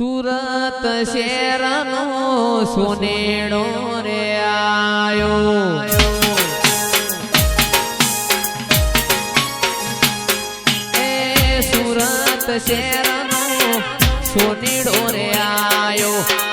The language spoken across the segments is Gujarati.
સુરત શેરનો સોનેડો રે આયો. એ સુરત શેરનો સોનેડો રે આયો.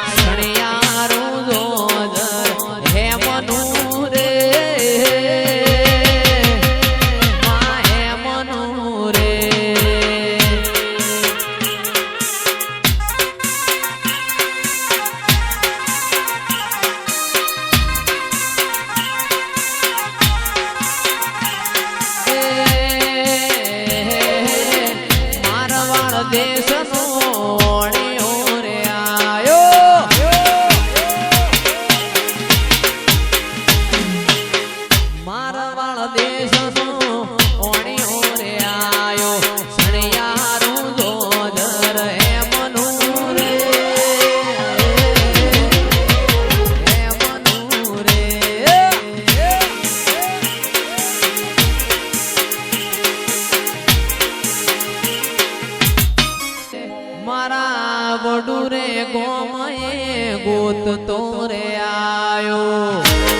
મારવાડ ગોમયે ગોત તો રે આયો.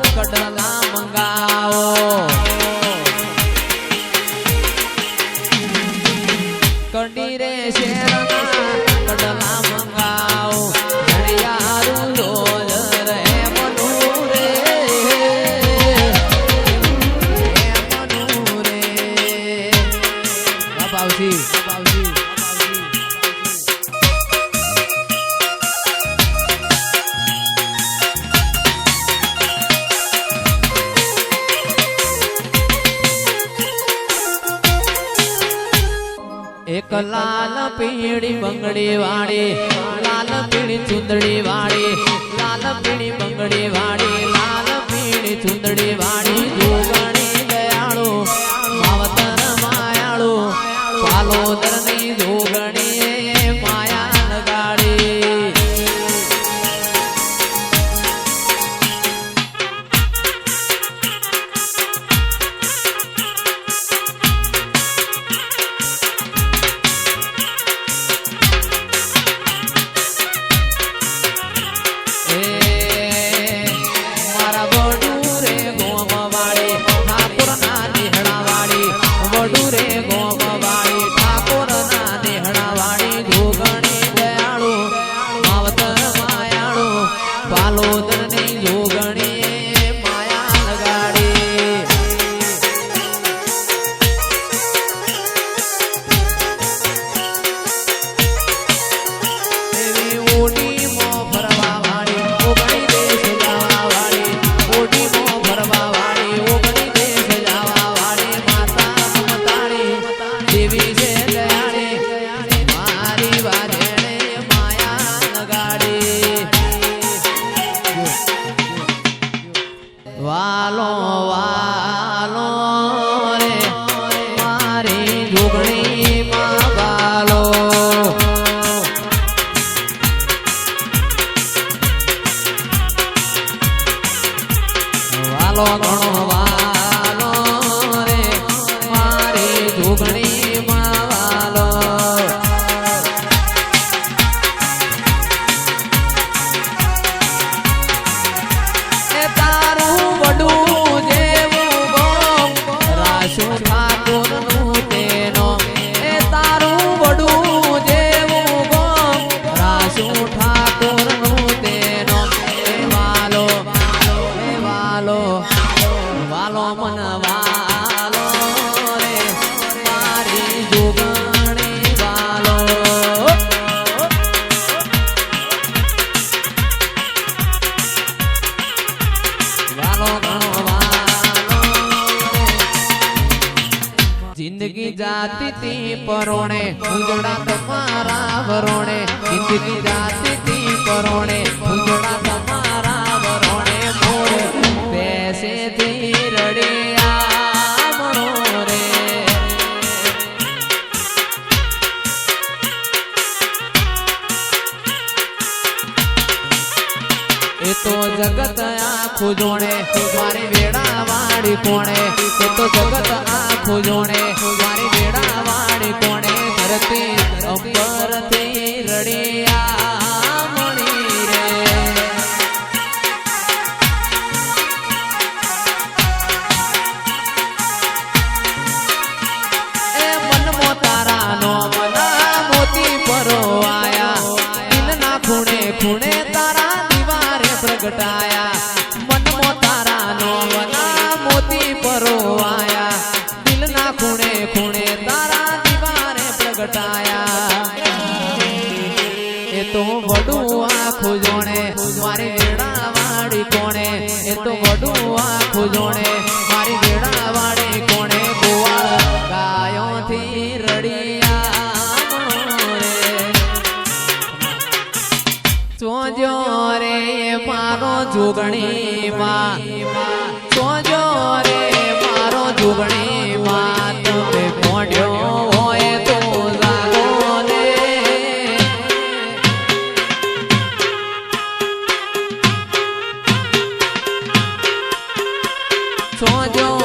કડલા. લાલ પીળી બંગડી વાળી, લાલ પીળી ચુંદડી વાળી, લાલ પીળી બંગડી વાળી, લાલ પીળી ચુંદડી વાળી જોગણી દયાળો, માવતર માયાળુ, પાલોદરની જોગણી વાલો વાલો રે મારી ઘૂગણી માં વાલો. વાલો ઘણો વાલો પરોણે ઉજળા તમારા વરોણે ઇન્દ્રની જાતિથી પરોણે ઉજળા તમારા વરોણે, મોર બેસેથી રડિયા મણો રે એ તો જગત આખું જોણે મારી વેડા વાળી કોણે તો જગત આખું જોણે વાળી કોણે ધરતી અંબરથી રડિયા મણી રે એ મનમાં તારા નો મના મોતી પરો આયા. દિલના ખૂણે ખૂણે તારા દિવારે પ્રગટાયા. મનમાં તારા નો મના ખૂણે ખૂણે દિવારે એ તો વડું આખું જોણે, મારી વેડા કોણે? એ તો વડું આખું જોણે, મારી વેડા કોણે? ગોવાળ ગાયોથી રડિયા ચોજો રે મારો જોગણીમાં જોજો